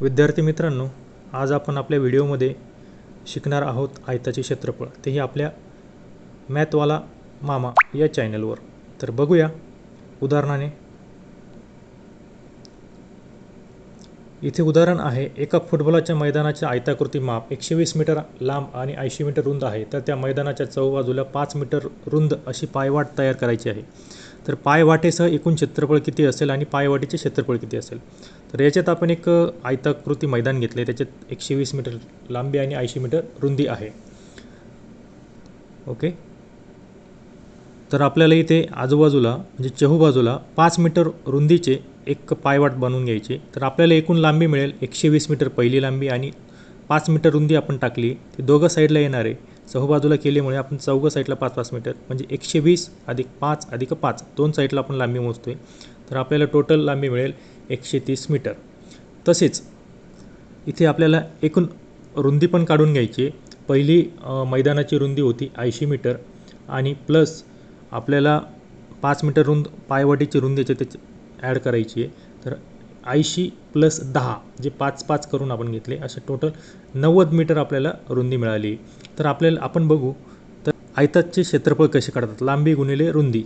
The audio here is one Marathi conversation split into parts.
विद्यार्थी मित्रांनो आज आपण आपल्या व्हिडिओमध्ये शिकणार आहोत आयताचे क्षेत्रफळ. तेही आपल्या मॅथवाला मामा या चॅनलवर. तर बघूया उदाहरणाने. इथे उदाहरण आहे एका फुटबॉलाच्या मैदानाचे आयताकृती माप एकशे वीस मीटर लांब आणि ऐंशी मीटर रुंद आहे. तर त्या मैदानाच्या चौबाजूला पाच मीटर रुंद अशी पायवाट तयार करायची आहे. तर पायवाटेसह एकूण क्षेत्रफळ किती असेल आणि पायवाटेचे क्षेत्रफळ किती असेल? तर याच्यात आपण एक आयताकृती मैदान घेतले त्याच्यात एकशे वीस मीटर लांबी आणि ऐंशी मीटर रुंदी आहे. ओके? तर आपल्याला इथे आजूबाजूला म्हणजे चहूबाजूला पाच मीटर रुंदीचे एक पायवाट बनवून घ्यायची. तर आपल्याला एकूण लांबी मिळेल एकशे वीस मीटर पहिली लांबी आणि पाच मीटर रुंदी आपण टाकली. ती दोघं साईडला येणार आहे. सहबाजूला केल्यामुळे आपण चौघं साईडला पाच पाच मीटर म्हणजे एकशे वीस अधिक पाच अधिक पाच दोन साईडला आपण लांबी मोजतो आहे तर आपल्याला टोटल लांबी मिळेल एकशे तीस मीटर. तसेच इथे आपल्याला एकूण रुंदी पण काढून घ्यायची आहे. पहिली मैदानाची रुंदी होती ऐंशी मीटर आणि प्लस आपल्याला पाच मीटर रुंद पायवाटीची रुंदी याच्यात ॲड करायची आहे. तर ऐंशी प्लस दहा जे पाच पाच करून आपण घेतले असे टोटल नव्वद मीटर आपल्याला रुंदी मिळाली. तर आपल्याला आपण बघू तर आयताचे क्षेत्रफळ कसे काढतात? लांबी गुणिले रुंदी.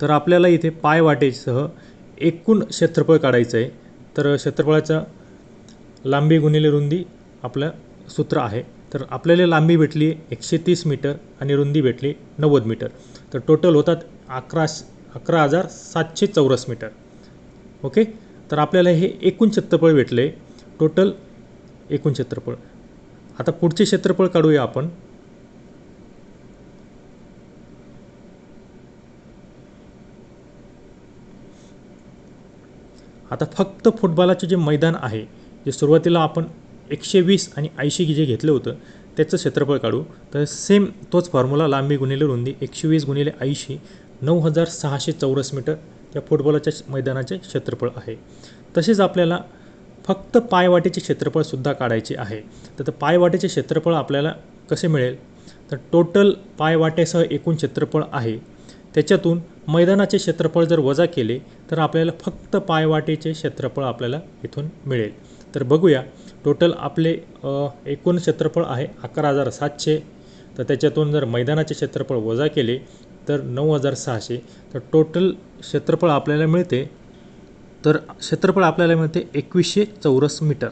तर आपल्याला इथे पाय वाटेसह एकूण क्षेत्रफळ काढायचं आहे तर क्षेत्रफळाचा लांबी गुणिले रुंदी आपलं सूत्र आहे. तर आपल्याला लांबी भेटली एकशे तीस मीटर आणि रुंदी भेटली नव्वद मीटर तर टोटल होतात अकरा अकरा हजार सातशे चौरस मीटर ओके? तर आपल्याला हे एकूण क्षेत्रफळ भेटलं. आहे टोटल एकूण क्षेत्रफळ. आता पुढचे क्षेत्रफळ काढूया आपण. आता फक्त फुटबॉलाचे जे मैदान आहे जे सुरुवातीला आपण एकशे वीस आणि ऐंशी जे घेतलं होतं त्याचं क्षेत्रफळ काढू. तर सेम तोच फॉर्म्युला लांबी गुणिले रुंदी एकशे वीस गुणिले ऐंशी नऊ हजार सहाशे चौरस मीटर. या फुटबॉलाच्या मैदानाचे क्षेत्रफळ आहे. तसेच आपल्याला फक्त पायवाटेचे क्षेत्रफळसुद्धा काढायचे आहे. तर ते पायवाटेचे क्षेत्रफळ आपल्याला कसे मिळेल? तर टोटल पायवाटेसह एकूण क्षेत्रफळ आहे. त्याच्यातून मैदानाचे क्षेत्रफळ जर वजा केले तर आपल्याला फक्त पायवाटेचे क्षेत्रफळ आपल्याला इथून मिळेल. तर बघूया टोटल आपले एकूण क्षेत्रफळ आहे अकरा हजार सातशे. तर त्याच्यातून जर मैदानाचे क्षेत्रफळ वजा केले तर नऊ हजार सहाशे. तर टोटल क्षेत्रफळ आपल्याला मिळते. तर क्षेत्रफळ आपल्याला मिळते एकवीसशे चौरस मीटर.